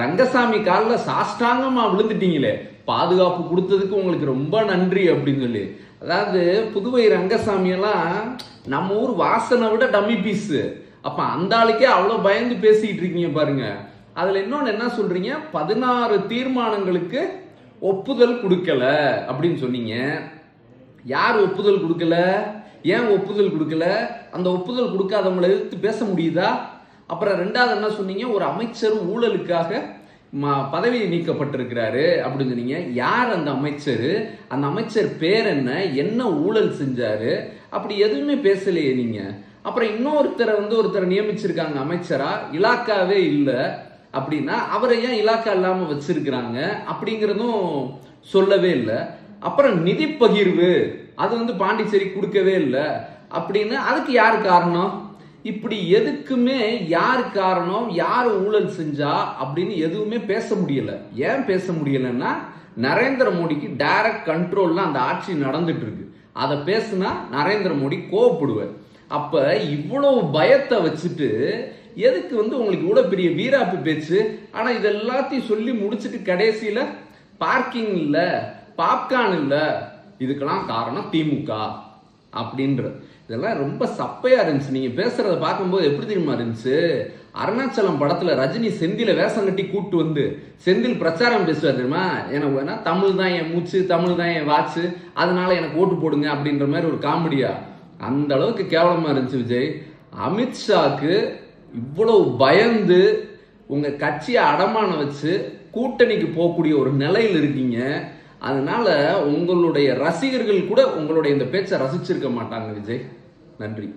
ரங்கசாமி காலில் சாஷ்டாங்கமாக விழுந்துட்டீங்களே. பாதுகாப்பு கொடுத்ததுக்கு உங்களுக்கு ரொம்ப நன்றி அப்படின்னு சொல்லி. அதாவது புதுவை ரங்கசாமி எல்லாம் நம்ம ஊர் வாசனை விட டம்மி பீஸ். அப்போ அந்த ஆளுக்கே அவ்வளோ பயந்து பேசிக்கிட்டு இருக்கீங்க பாருங்க. அதில் இன்னொன்று என்ன சொல்கிறீங்க பதினாறு தீர்மானங்களுக்கு ஒப்புதல் கொடுக்கல அப்படின்னு சொன்னீங்க. யார் ஒப்புதல் கொடுக்கல? ஏன் ஒப்புதல் கொடுக்கல? அந்த ஒப்புதல் கொடுக்காதவங்களை எதிர்த்து பேச முடியுதா? அப்புறம் ரெண்டாவது என்ன சொன்னீங்க? ஒரு அமைச்சரும் ஊழலுக்காக ம- பதவி நீக்கப்பட்டிருக்கிறாரு அப்படின்னு சொன்னீங்க. யார் அந்த அமைச்சர்? அந்த அமைச்சர் பேர் என்ன? என்ன ஊழல் செஞ்சாரு? அப்படி எதுவுமே பேசலையே நீங்க. அப்புறம் இன்னொருத்தரை வந்து ஒருத்தரை நியமிச்சிருக்காங்க அமைச்சரா? இலாக்காவே இல்லை அப்படின்னா அவரை ஏன் இலாக்கா இல்லாமல் வச்சிருக்கிறாங்க அப்படிங்கிறதும் சொல்லவே இல்லை. அப்புறம் நிதி பகிர்வு அது வந்து பாண்டிச்சேரி கொடுக்கவே இல்லை அப்படின்னு அதுக்கு யார் காரணம்? இப்படி எதுக்குமே யார் காரணம் யார் ஊழல் செஞ்சா அப்படின்னு எதுவுமே பேச முடியல. ஏன் பேச முடியலன்னா நரேந்திர மோடிக்கு டைரக்ட் கண்ட்ரோல்ல அந்த ஆட்சி நடந்துட்டு இருக்கு. அதை பேசுனா நரேந்திர மோடி கோவப்படுவார். அப்ப இவ்வளவு பயத்தை வச்சுட்டு எதுக்கு வந்து உங்களுக்கு இவ்வளோ பெரிய வீராப்பு பேச்சு? ஆனால் இது எல்லாத்தையும் சொல்லி முடிச்சிட்டு கடைசியில் பார்க்கிங் இல்லை பாப்கார்ன் இல்லை இதுக்கெல்லாம் காரணம் திமுக. அப்படின்ற இதெல்லாம் ரொம்ப சப்பையா இருந்துச்சு. நீங்க பேசுறத பார்க்கும்போது எப்படி தெரியுமா இருந்துச்சு? அருணாச்சலம் படத்துல ரஜினி செந்தில வேஷம் கட்டி கூட்டு வந்து செந்தில் பிரச்சாரம் பேசுவார் தெரியுமா? எனக்கு வேணா தமிழ் தான் என் மூச்சு தமிழ் தான் என் வாட்சு அதனால எனக்கு ஓட்டு போடுங்க அப்படின்ற மாதிரி ஒரு காமெடியா. அந்த அளவுக்கு கேவலமா இருந்துச்சு விஜய். அமித்ஷாக்கு இவ்வளவு பயந்து உங்க கட்சியை அடமானம் வச்சு கூட்டணிக்கு போகக்கூடிய ஒரு நிலையில் இருக்கீங்க. அதனால உங்களுடைய ரசிகர்கள் கூட உங்களுடைய இந்த பேச்சை ரசிச்சிருக்க மாட்டாங்க விஜய். நன்றி.